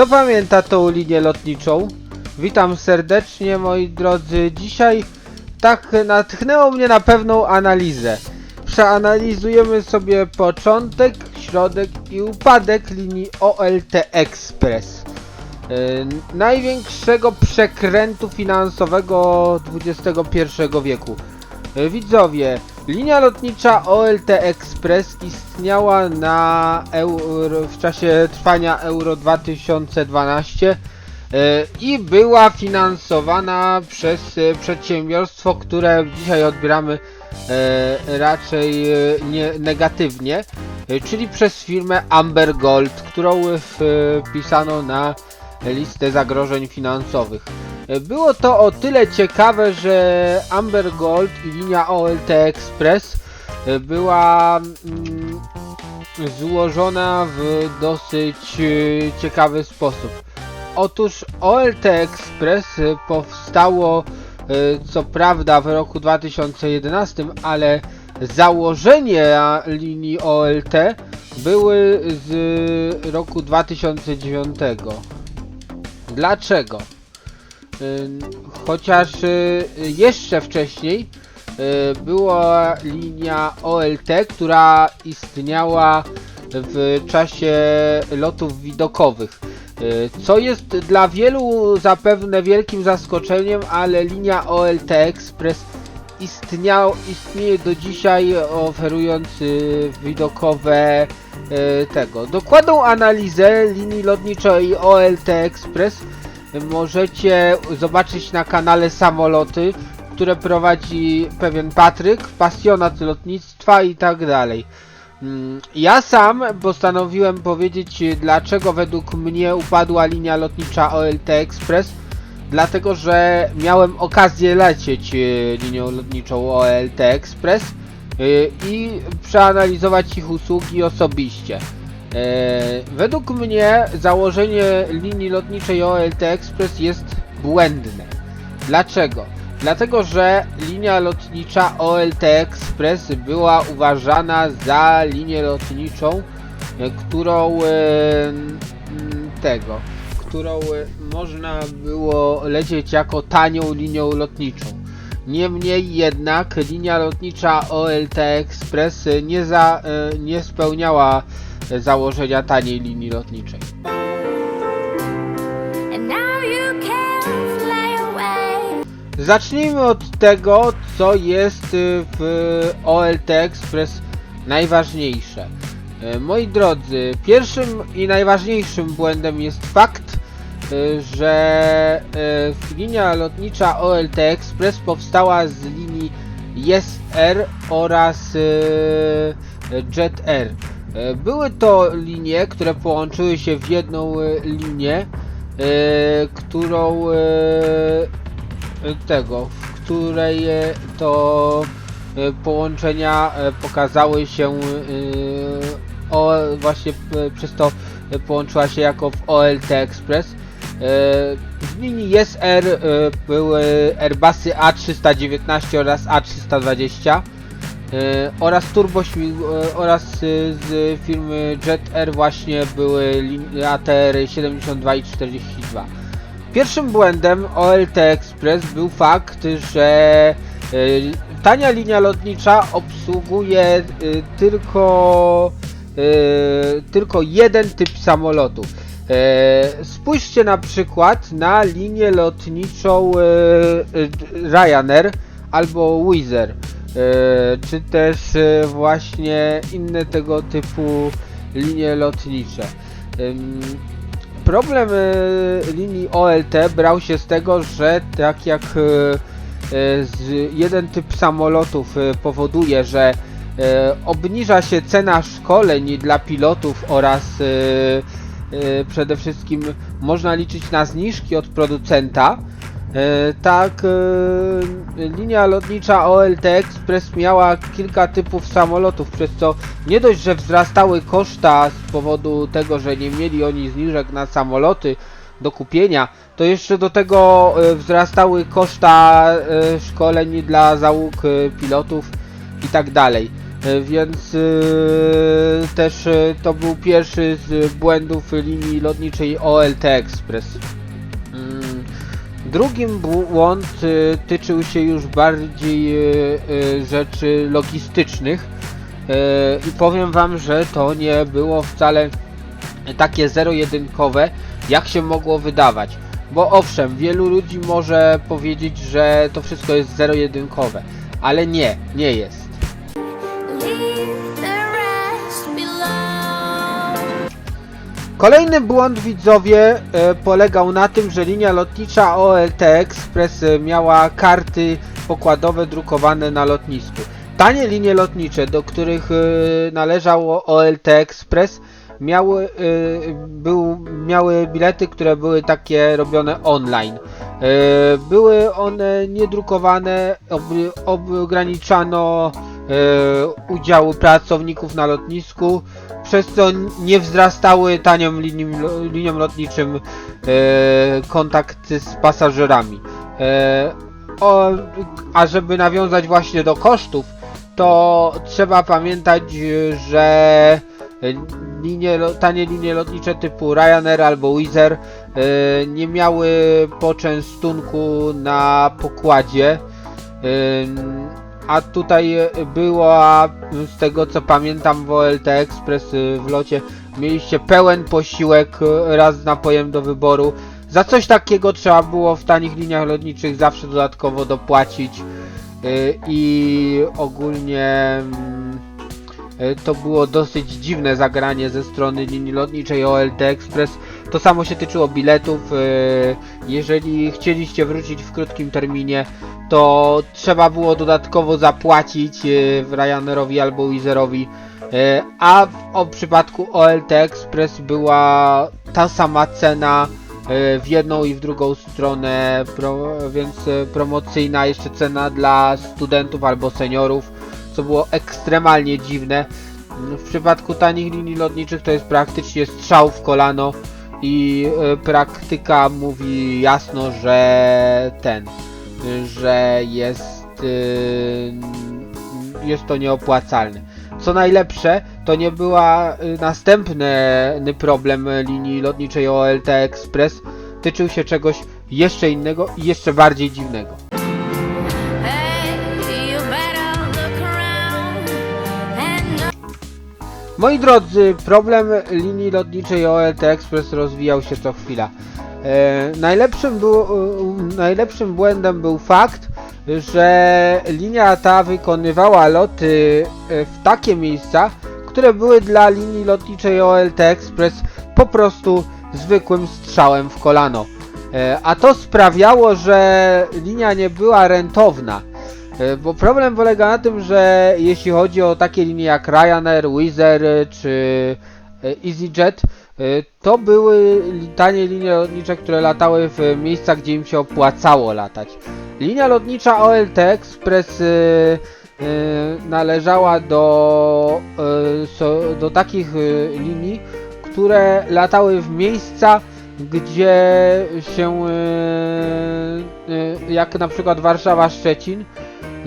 Kto pamięta tą linię lotniczą? Witam serdecznie moi drodzy. Dzisiaj tak natchnęło mnie na pewną analizę. Przeanalizujemy sobie początek, środek i upadek linii OLT Express. Yy, największego przekrętu finansowego XXI wieku. Yy, Widzowie, linia lotnicza OLT Express istniała na euro, w czasie trwania Euro 2012 yy, i była finansowana przez yy, przedsiębiorstwo, które dzisiaj odbieramy yy, raczej nie, negatywnie, czyli przez firmę Amber Gold, którą wpisano na listę zagrożeń finansowych. Było to o tyle ciekawe, że Amber Gold i linia OLT Express była mm, złożona w dosyć e, ciekawy sposób. Otóż OLT Express e, powstało e, co prawda w roku 2011, ale założenia linii OLT były z roku 2009. Dlaczego? Ym, Chociaż y, jeszcze wcześniej y, była linia OLT, która istniała w czasie lotów widokowych. Y, Co jest dla wielu zapewne wielkim zaskoczeniem, ale linia OLT Express istniał, istnieje do dzisiaj oferując y, widokowe y, tego. Dokładną analizę linii lotniczej OLT Express możecie zobaczyć na kanale Samoloty, które prowadzi pewien Patryk, pasjonat lotnictwa i tak dalej. Mm, Ja sam postanowiłem powiedzieć, dlaczego według mnie upadła linia lotnicza OLT Express. Dlatego, że miałem okazję lecieć e, linią lotniczą OLT Express e, i przeanalizować ich usługi osobiście. E, Według mnie założenie linii lotniczej OLT Express jest błędne. Dlaczego? Dlatego, że linia lotnicza OLT Express była uważana za linię lotniczą, e, którą e, tego, którą można było lecieć jako tanią linią lotniczą. Niemniej jednak linia lotnicza OLT Express nie, za, nie spełniała założenia taniej linii lotniczej. Zacznijmy od tego, co jest y, w OLT Express najważniejsze. E, Moi drodzy, pierwszym i najważniejszym błędem jest fakt, y, że y, linia lotnicza OLT Express powstała z linii Yes Air oraz y, Jet Air. E, Były to linie, które połączyły się w jedną y, linię, y, którą tego, w której e, to e, połączenia e, pokazały się e, o, właśnie e, przez to e, połączyła się jako w OLT Express. E, W linii e, były Airbusy A319 oraz A320 e, oraz turbo e, oraz e, z firmy Jet Air właśnie były ATR 72 i 42. Pierwszym błędem OLT Express był fakt, że tania linia lotnicza obsługuje tylko tylko jeden typ samolotu. E, spójrzcie na przykład na linię lotniczą Ryanair albo Wizz czy też y, właśnie inne tego typu linie lotnicze. Problem e, linii OLT brał się z tego, że tak jak e, e, jeden typ samolotów e, powoduje, że e, obniża się cena szkoleń dla pilotów oraz e, e, przede wszystkim można liczyć na zniżki od producenta. E, tak, e, linia lotnicza OLT Express miała kilka typów samolotów, przez co nie dość, że wzrastały koszta z powodu tego, że nie mieli oni zniżek na samoloty do kupienia, to jeszcze do tego e, wzrastały koszta szkoleń dla załóg pilotów i tak dalej. Więc też to był pierwszy z błędów linii lotniczej OLT Express. Drugim błąd e, tyczył się już bardziej e, e, rzeczy logistycznych i powiem wam, że to nie było wcale takie zero-jedynkowe, jak się mogło wydawać. Bo owszem, wielu ludzi może powiedzieć, że to wszystko jest zero-jedynkowe, ale nie, nie jest. Kolejny błąd widzowie e, polegał na tym, że linia lotnicza OLT Express e, miała karty pokładowe drukowane na lotnisku. Tanie linie lotnicze, do których e, należało OLT Express, miały, e, był, miały bilety, które były takie robione online. E, były one niedrukowane, ograniczano e, udziału pracowników na lotnisku, przez co nie wzrastały tanią linią, linią lotniczym kontakty z pasażerami. O, a żeby nawiązać właśnie do kosztów, to trzeba pamiętać, że linie, tanie linie lotnicze typu Ryanair albo Wizz e, nie miały poczęstunku na pokładzie. Ym, A tutaj była, z tego co pamiętam, w OLT Express y, w locie mieliście pełen posiłek y, raz z napojem do wyboru. Za coś takiego trzeba było w tanich liniach lotniczych zawsze dodatkowo dopłacić y, i ogólnie mm, y, to było dosyć dziwne zagranie ze strony linii lotniczej OLT Express. To samo się tyczyło biletów. y, Jeżeli chcieliście wrócić w krótkim terminie, to trzeba było dodatkowo zapłacić e, w Ryanairowi albo Wizerowi, e, a w przypadku OLT Express była ta sama cena e, w jedną i w drugą stronę, więc e, promocyjna jeszcze cena dla studentów albo seniorów, było ekstremalnie dziwne. W przypadku tanich linii lotniczych to jest praktycznie strzał w kolano i e, praktyka mówi jasno, że ten że jest, y, jest to nieopłacalne. Co najlepsze, to nie była y, następny problem linii lotniczej OLT Express. Tyczył się czegoś jeszcze innego i jeszcze bardziej dziwnego. Moi drodzy, problem linii lotniczej OLT Express rozwijał się co chwila. E, najlepszym, e, najlepszym błędem był fakt, że linia ta wykonywała loty e, w takie miejsca, które były dla linii lotniczej OLT Express po prostu zwykłym strzałem w kolano. E, a to sprawiało, że linia nie była rentowna. E, Bo problem polega na tym, że jeśli chodzi o takie linie jak Ryanair, Wizz e, czy e, EasyJet, to były tanie linie lotnicze, które latały w miejscach, gdzie im się opłacało latać. Linia lotnicza OLT Express należała do, do takich linii, które latały w miejsca, gdzie się, jak na przykład Warszawa-Szczecin,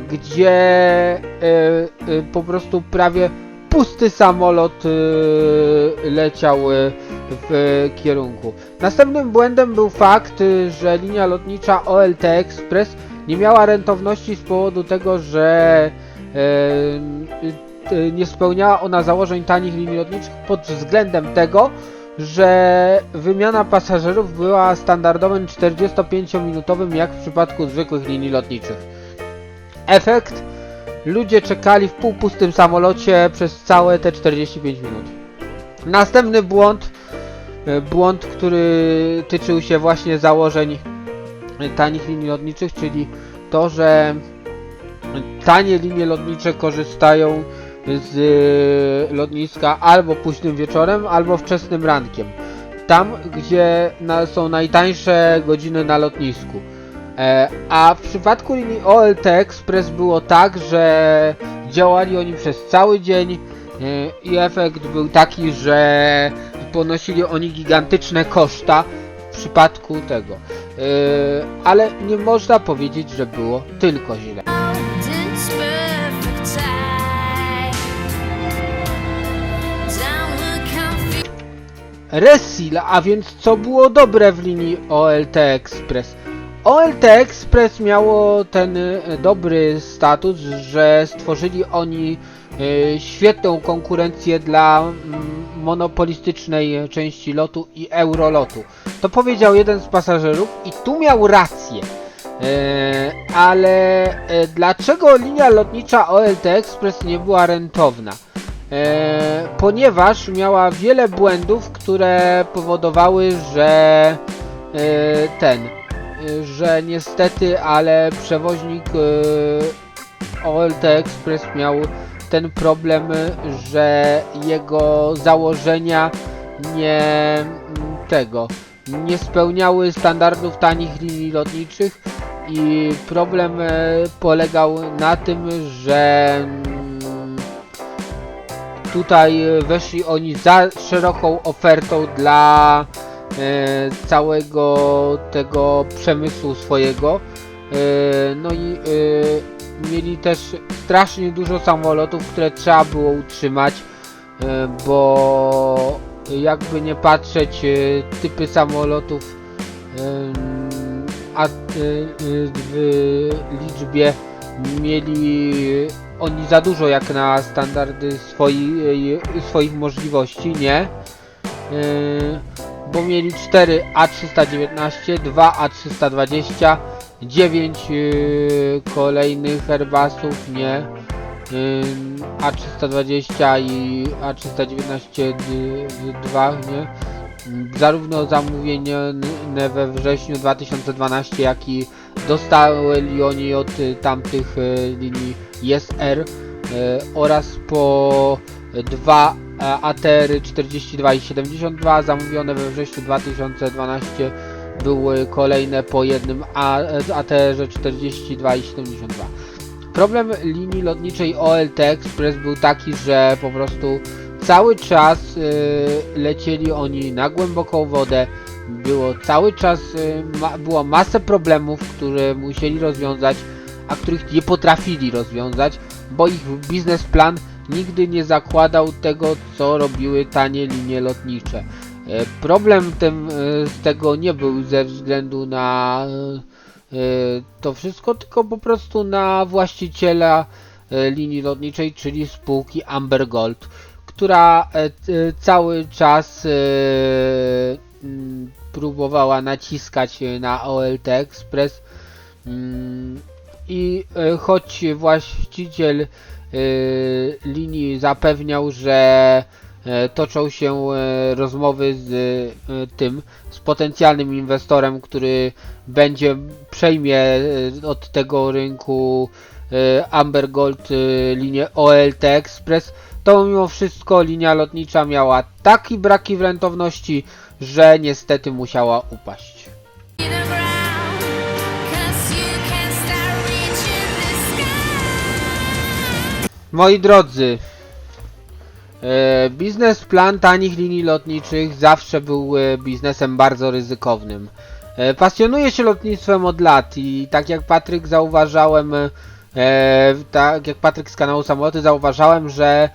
gdzie e, e, po prostu prawie pusty samolot e, leciał w kierunku. Następnym błędem był fakt, że linia lotnicza OLT Express nie miała rentowności z powodu tego, że nie spełniała ona założeń tanich linii lotniczych pod względem tego, że wymiana pasażerów była standardowym 45-minutowym jak w przypadku zwykłych linii lotniczych. Efekt? Ludzie czekali w półpustym samolocie przez całe te 45 minut. Następny błąd, e, błąd, który tyczył się właśnie założeń e, tanich linii lotniczych, czyli to, że tanie linie lotnicze korzystają z e, lotniska albo późnym wieczorem, albo wczesnym rankiem. Tam, gdzie są najtańsze godziny na lotnisku. E, a w przypadku linii OLT Express było tak, że działali oni przez cały dzień e, i efekt był taki, że ponosili oni gigantyczne koszta w przypadku tego. E, ale nie można powiedzieć, że było tylko źle. Resil, a więc co było dobre w linii OLT Express? OLT Express miało ten e, dobry status, że stworzyli oni e, świetną konkurencję dla mm, monopolistycznej części lotu i Eurolotu. To powiedział jeden z pasażerów i tu miał rację. E, ale dlaczego linia lotnicza OLT Express nie była rentowna? Ponieważ miała wiele błędów, które powodowały, że ten, że niestety, ale przewoźnik e, OLT Express miał ten problem, że jego założenia nie m, tego nie spełniały standardów tanich linii lotniczych i problem e, polegał na tym, że mm, tutaj weszli oni za szeroką ofertą dla całego tego przemysłu swojego. E, no i e, mieli też strasznie dużo samolotów, które trzeba było utrzymać, e, bo jakby nie patrzeć, e, typy samolotów a e, e, w liczbie mieli oni za dużo jak na standardy swoi, e, swoich możliwości, nie? bo mieli 4A319, 2A320, 9 yy, kolejnych Airbusów, nie? Yy, A320 i A319 2, nie? Zarówno zamówione we wrześniu 2012, jak i dostały oni od tamtych e, linii YesR e, oraz po 2 E, Atery 42 i 72 zamówione we wrześniu 2012 były kolejne po jednym Aterze 42 i 72. Problem linii lotniczej OLT Express był taki, że po prostu cały czas y, lecieli oni na głęboką wodę, było cały czas y, ma, było masę problemów, które musieli rozwiązać, a których nie potrafili rozwiązać, bo ich biznesplan plan nigdy nie zakładał tego, co robiły tanie linie lotnicze. Y, problem tym, y, z tego nie był ze względu na y, to wszystko, tylko po prostu na właściciela linii lotniczej, czyli spółki Amber Gold, która e, cały czas mm, próbowała naciskać na OLT Express mm, i choć właściciel linii zapewniał, że e, toczą się e, rozmowy z e, tym, z potencjalnym inwestorem, który będzie przejmie od tego rynku Amber Gold linię OLT Express, to mimo wszystko linia lotnicza miała taki braki w rentowności, że niestety musiała upaść. Moi drodzy, e, biznesplan tanich linii lotniczych zawsze był e, biznesem bardzo ryzykownym. E, pasjonuję się lotnictwem od lat i tak jak Patryk zauważałem, tak jak Patryk z kanału Samoloty zauważałem, że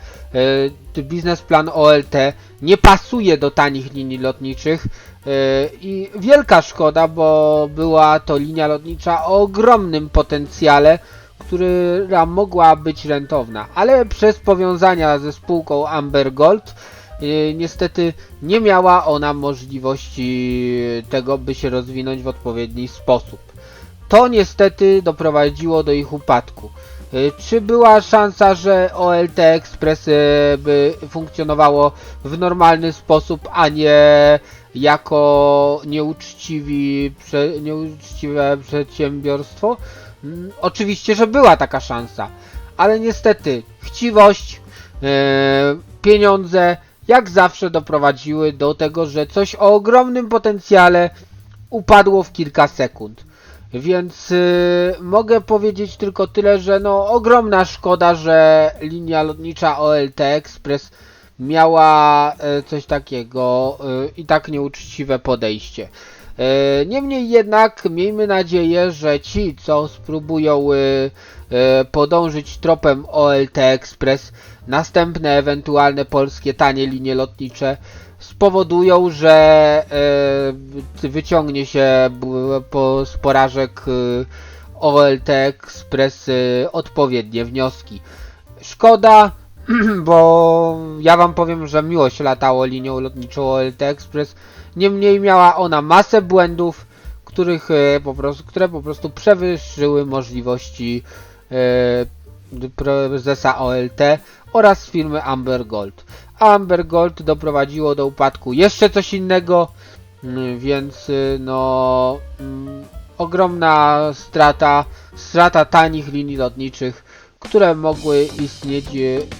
biznesplan OLT nie pasuje do tanich linii lotniczych i wielka szkoda, bo była to linia lotnicza o ogromnym potencjale, która mogła być rentowna, ale przez powiązania ze spółką Amber Gold yy, niestety nie miała ona możliwości tego, by się rozwinąć w odpowiedni sposób. To niestety doprowadziło do ich upadku. Yy, Czy była szansa, że OLT Express by funkcjonowało w normalny sposób, a nie jako nieuczciwi, nieuczciwe przedsiębiorstwo? Mm, Oczywiście, że była taka szansa, ale niestety chciwość, e, pieniądze jak zawsze doprowadziły do tego, że coś o ogromnym potencjale upadło w kilka sekund. Więc y, mogę powiedzieć tylko tyle, że no ogromna szkoda, że linia lotnicza OLT Express miała e, coś takiego e, i tak nieuczciwe podejście. E, Niemniej jednak miejmy nadzieję, że ci, co spróbują e, e, podążyć tropem OLT Express, następne ewentualne polskie tanie linie lotnicze spowodują, że wyciągnie się z porażek OLT Express odpowiednie wnioski. Szkoda, bo ja wam powiem, że miło się latało linią lotniczą OLT Express. Niemniej miała ona masę błędów, których e, po prostu, które po prostu przewyższyły możliwości e, prezesa OLT oraz firmy Amber Gold. A Amber Gold doprowadziło do upadku jeszcze coś innego, mm, więc y, no mm, ogromna strata, strata tanich linii lotniczych, które mogły istnieć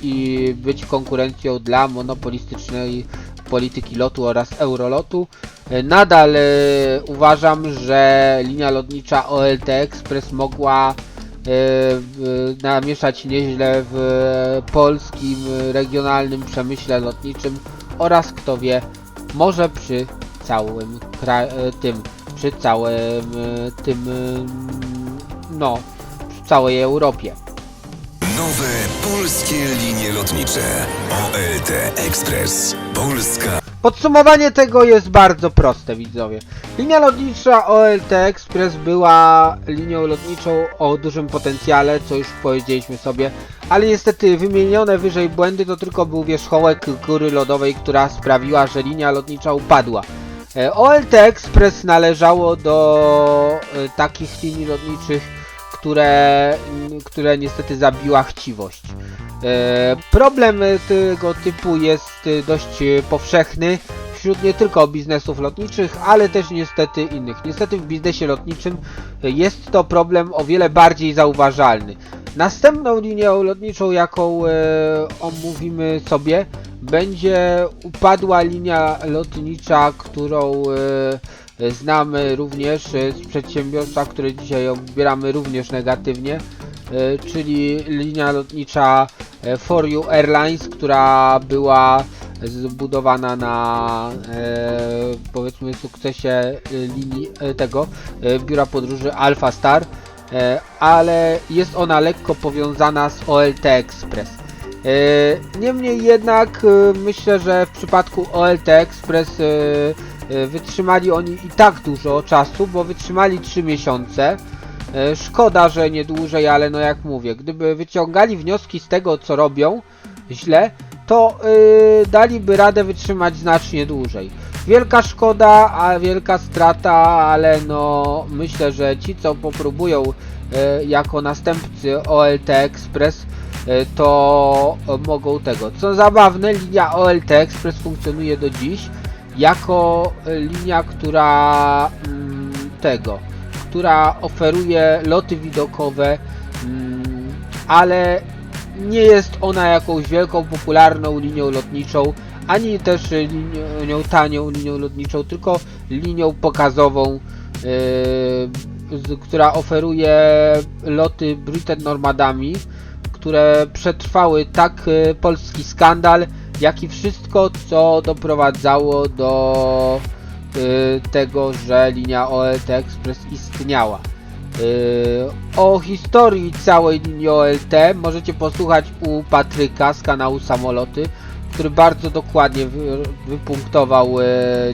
i być konkurencją dla monopolistycznej polityki lotu oraz Eurolotu. Y, Nadal y, uważam, że linia lotnicza OLT Express mogła e, namieszać nieźle w polskim e, regionalnym przemyśle lotniczym oraz kto wie, może przy całym tym, przy całym e, tym, e, no, przy całej Europie. Nowe polskie linie lotnicze. OLT Express. Polska Podsumowanie tego jest bardzo proste, widzowie. Linia lotnicza OLT Express była linią lotniczą o dużym potencjale, co już powiedzieliśmy sobie, ale niestety wymienione wyżej błędy to tylko był wierzchołek góry lodowej, która sprawiła, że linia lotnicza upadła. E, OLT Express należało do e, takich linii lotniczych, które, które niestety zabiła chciwość. E, Problem tego typu jest dość powszechny wśród nie tylko biznesów lotniczych, ale też niestety innych. Niestety w biznesie lotniczym jest to problem o wiele bardziej zauważalny. Następną linią lotniczą, jaką e, omówimy sobie, będzie upadła linia lotnicza, którą e, znamy również e, z przedsiębiorstwa, które dzisiaj odbieramy również negatywnie, e, czyli linia lotnicza e, For You Airlines, która była zbudowana na powiedzmy sukcesie linii tego biura podróży Alpha Star, ale jest ona lekko powiązana z OLT Express. Niemniej jednak myślę, że w przypadku OLT Express wytrzymali oni i tak dużo czasu, bo wytrzymali 3 miesiące. E, Szkoda, że nie dłużej, ale no jak mówię, gdyby wyciągali wnioski z tego, co robią źle, to yy, daliby radę wytrzymać znacznie dłużej. Wielka szkoda, a wielka strata, ale no myślę, że ci, co popróbują yy, jako następcy OLT Express, to mogą tego. Co zabawne, linia OLT Express funkcjonuje do dziś jako y, linia, która mm, tego, która oferuje loty widokowe, mm, ale nie jest ona jakąś wielką, popularną linią lotniczą, ani też linią tanią linią lotniczą, tylko linią pokazową, z, która oferuje loty Britain Normadami, które przetrwały tak y, polski skandal, jak i wszystko, co doprowadzało do y, tego, że linia OLT Express istniała. Yy, o historii całej linii OLT możecie posłuchać u Patryka z kanału Samoloty, który bardzo dokładnie wy, wypunktował e,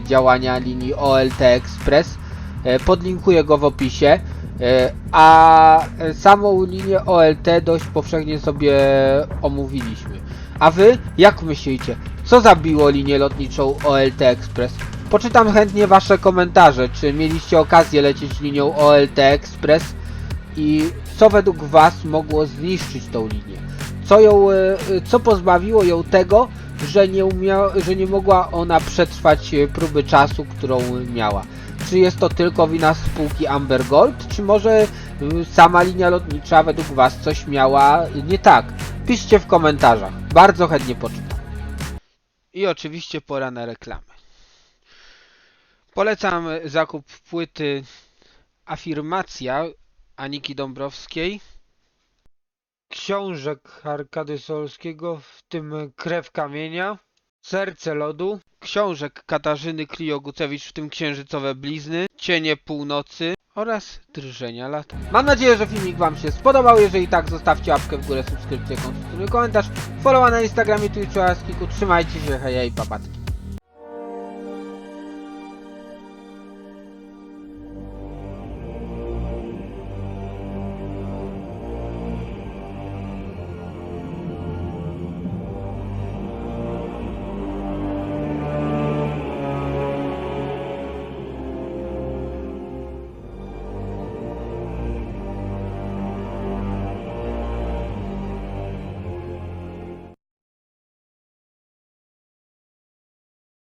działania linii OLT Express. E, podlinkuję go w opisie. E, a e, samą linię OLT dość powszechnie sobie omówiliśmy. A wy, jak myślicie, co zabiło linię lotniczą OLT Express? Poczytam chętnie wasze komentarze, czy mieliście okazję lecieć linią OLT Express i co według was mogło zniszczyć tą linię? Co ją, e, co pozbawiło ją tego, że nie, umia, że nie mogła ona przetrwać e, próby czasu, którą miała? Czy jest to tylko wina spółki Amber Gold, czy może e, sama linia lotnicza według was coś miała nie tak? Piszcie w komentarzach, bardzo chętnie poczytam. I oczywiście pora na reklamy. Polecam zakup płyty Afirmacja Aniki Dąbrowskiej, książek Arkady Solskiego, w tym Krew Kamienia, Serce Lodu, książek Katarzyny Klio-Gucewicz, w tym Księżycowe Blizny, Cienie Północy oraz Drżenia Lata. Mam nadzieję, że filmik Wam się spodobał. Jeżeli tak, zostawcie łapkę w górę, subskrypcję, konstruktywny komentarz, followa na Instagramie, Twitchu oraz Kiku. Trzymajcie się, hej, papatki.